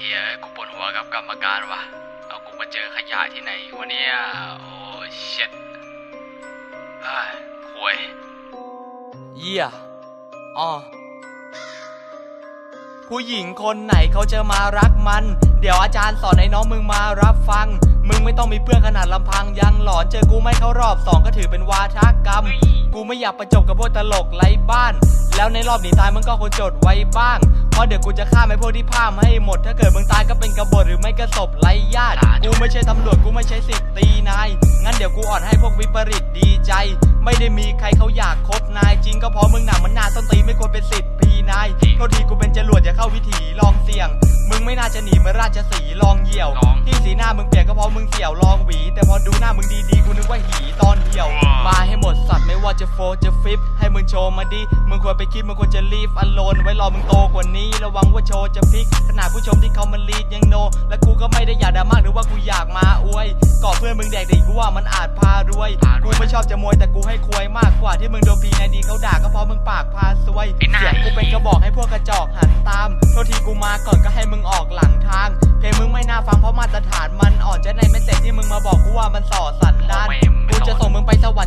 เฮียกูปวดหัวกับกรรมการว่ะ เอากูมาเจอขยะที่ไหนวะเนี่ย โอ้เช็ดอ้ายห่วยเยี่ยอ๋อผู้หญิงคนไหนเขาจะมารักมัน เดี๋ยวอาจารย์สอนให้น้องมึงมารับฟัง มึงไม่ต้องมีเพื่อนขนาดลำพังยังหลอนเจอกูไม่เข้ารอบสองก็ถือเป็นวาทกรรม กูไม่อยากประจบกับพวกตลกไร้บ้าน แล้วในรอบหนีตายมึงก็ควรจดไว้บ้าง เพราะเดี๋ยวกูจะฆ่าไอ้พวกที่พามให้หมด ถ้าเกิดมึงตายก็เป็นกบฏหรือไม่ก็ศพไร้ญาติ กูไม่ใช่ตำรวจกูไม่ใช่สิทธิ์ตีนาย งั้นเดี๋ยวกูอ่อนให้พวกวิปริตดีใจ ไม่ได้มีใครเขาอยากคบนายจริงก็เพราะมึงหนามันหนาต้นตีนไม่ควรเป็นสิทธิ์พีนายโทษทีกูเป็นจรวดอย่าเข้าวิถีลองเสี่ยง มึงไม่น่าจะหนีเหมือนราชสีห์ลองเหี่ยวลองที่สีหน้ามึงเปลี่ยนก็เพราะมึงเสี่ยวลองหวี แต่พอดูหน้ามึงดีๆกูนึกว่าหีตอนเหี่ยว มาให้หมดสัต ว์ไม่ว่าจะโฟจะฟิปให้มึงโชว์มาดิ มึงควรไปคิดมึงควรจะรีบอโลนไว้รอมึงโตกว่านี้ ระวังว่าโชว์จะพลิกขนาดผู้ชมที่เขามันลีดยังโน และกูก็ไม่ได้อยากด่ามากหรือว่ากูอยากมาอวยก่อเพื่อนมึงแดกดีกูว่ามันอาจพารวยพารวย กูไม่ชอบจะมวยแต่กูให้ควยมากกว่าที่มึงโดนพีนายดีเขาด่าก็เพราะมึงปากพาซวยไอ้หน้าเสียงกูเป็นกระบอกให้พวกกระจอกหันตามโทษทีกูมาก่อนก็ให้มึงออกหลังทางเพลงมึงไม่น่าฟังเพราะมาตรฐานมันอ่อนจะในไม่เสร็จที่มึงมาบอกกูว่ามันส่อสัน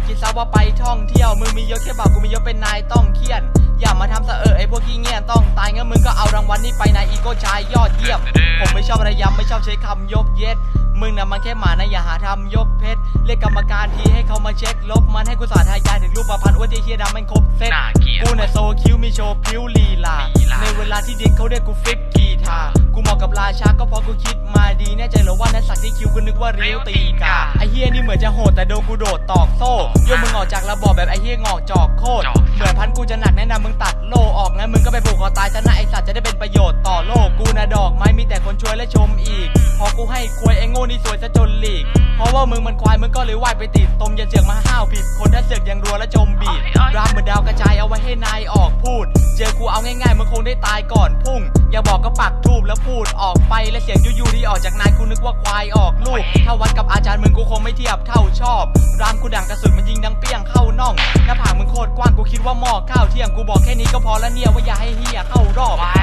คิดซะว่าไปท่องเที่ยว มึงมียศแค่บอกกูมียศเป็นนายต้องเคียน อย่ามาทำเสอะเออไอพวกขี้เงียต้องตายงั้นมึงก็เอารางวัลนี้ไปนายอีโก้ชายยอดเยี่ยม ผมไม่ชอบระยำไม่ชอบใช้คำยกเย็ด มึงนะมันแค่หมานะอย่าหาทำยกเพชร เรียกกรรมการทีให้เขามาเช็คลบมันให้กูสาธยายถึงรูปประพันธ์ว่าที่เฮียดำมันครบเซ็ตน่าเกลียดกูน่ะโซคิวมีโชว์พิวลีลา ในเวลาที่ดิกเขาเรียกกูฟลิปกีทากูเหมาะกับราชาก็เพราะกูคิดมาดีแน่ใจ เหรอว่านั้นสักที่คิวกูนึกว่ารียวตีนกาไอเฮียนี่เหมือนจะโหดแต่โดนกูโดดตอกโซ่โยมมึงออกจากระบอบแบบไอเฮียงอกจอกโคตรเหมือนพันกูจะหนักแนะนำมึงตัดโลออกงั้นมึงก็ไปผูกคอตายซะนะไอสัตว์จะได้เป็นประโยชน์ต่อโลกกูนะดอกไม้มีแต่คนช่วยและชมอีก พอกูให้ควยไอโง่นี่สวยซะจนหลีกเพราะว่ามึงมันควายมึงก็เลยว่ายไปติดตมอย่าเสือกมาห้าวผิดคนถ้าเสือกยังรัวและจมบีดรามเหมือนดาวกระจายเอาไว้ให้นายออกพูด เจอกูเอาง่ายๆมึงคงได้ตายก่อนพุ่ง อย่าบอกก็ปักทูบแล้วพูดออกไปและเสียงยูๆที่ออก จากนายกูนึกว่าควายออกลูก ถ้าวัดกับอาจารย์มึงกูคงไม่เทียบเท่าชอบ รามกูดังกระสุนมันยิงดังเปี้ยงเข้าน่องหน้าผากมึงโคตรกว้างกูคิดว่าหม้อข้าวเที่ยงกูบอกแค่นี้ก็พอแล้วเนี่ยว่าอย่าให้เฮียเข้ารอบวายวายวา